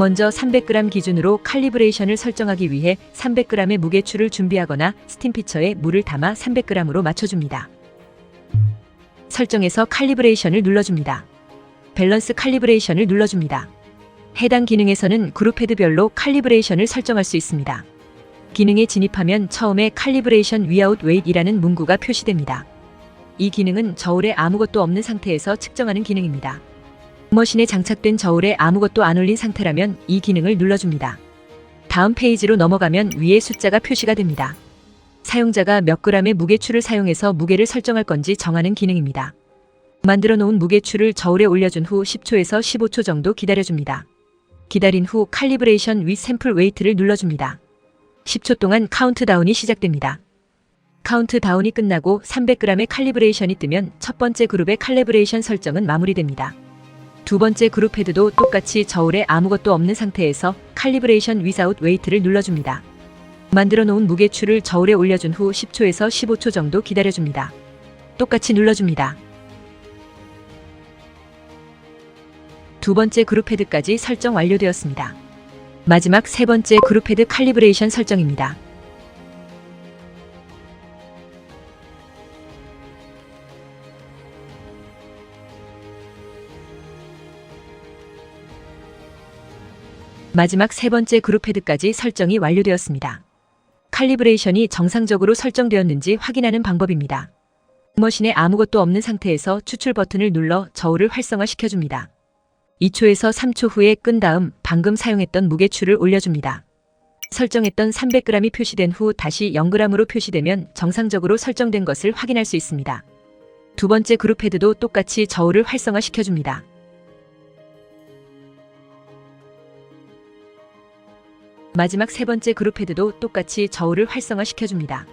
먼저 300g 기준으로 칼리브레이션을 설정하기 위해 300g의 무게추를 준비하거나 스팀 피처에 물을 담아 300g으로 맞춰줍니다. 설정에서 칼리브레이션을 눌러줍니다. 밸런스 칼리브레이션을 눌러줍니다. 해당 기능에서는 그룹 헤드별로 칼리브레이션을 설정할 수 있습니다. 기능에 진입하면 처음에 칼리브레이션 위아웃 웨이트이라는 문구가 표시됩니다. 이 기능은 저울에 아무것도 없는 상태에서 측정하는 기능입니다. 머신에 장착된 저울에 아무것도 안 올린 상태라면 이 기능을 눌러줍니다. 다음 페이지로 넘어가면 위에 숫자가 표시가 됩니다. 사용자가 몇 g의 무게추를 사용해서 무게를 설정할 건지 정하는 기능입니다. 만들어 놓은 무게추를 저울에 올려준 후 10초에서 15초 정도 기다려줍니다. 기다린 후 칼리브레이션 위 샘플 웨이트를 눌러줍니다. 10초 동안 카운트다운이 시작됩니다. 카운트다운이 끝나고 300g의 칼리브레이션이 뜨면 첫 번째 그룹의 칼리브레이션 설정은 마무리됩니다. 두 번째 그룹 헤드도 똑같이 저울에 아무것도 없는 상태에서 칼리브레이션 위사웃 웨이트를 눌러줍니다. 만들어 놓은 무게추를 저울에 올려준 후 10초에서 15초 정도 기다려줍니다. 똑같이 눌러줍니다. 두 번째 그룹 헤드까지 설정 완료되었습니다. 마지막 세 번째 그룹 헤드 칼리브레이션 설정입니다. 마지막 세 번째 그룹 헤드까지 설정이 완료되었습니다. 칼리브레이션이 정상적으로 설정되었는지 확인하는 방법입니다. 머신에 아무것도 없는 상태에서 추출 버튼을 눌러 저울을 활성화시켜줍니다. 2초에서 3초 후에 끈 다음 방금 사용했던 무게추를 올려줍니다. 설정했던 300g이 표시된 후 다시 0g으로 표시되면 정상적으로 설정된 것을 확인할 수 있습니다. 두 번째 그룹 헤드도 똑같이 저울을 활성화시켜줍니다. 마지막 세 번째 그룹 헤드도 똑같이 저울을 활성화시켜줍니다.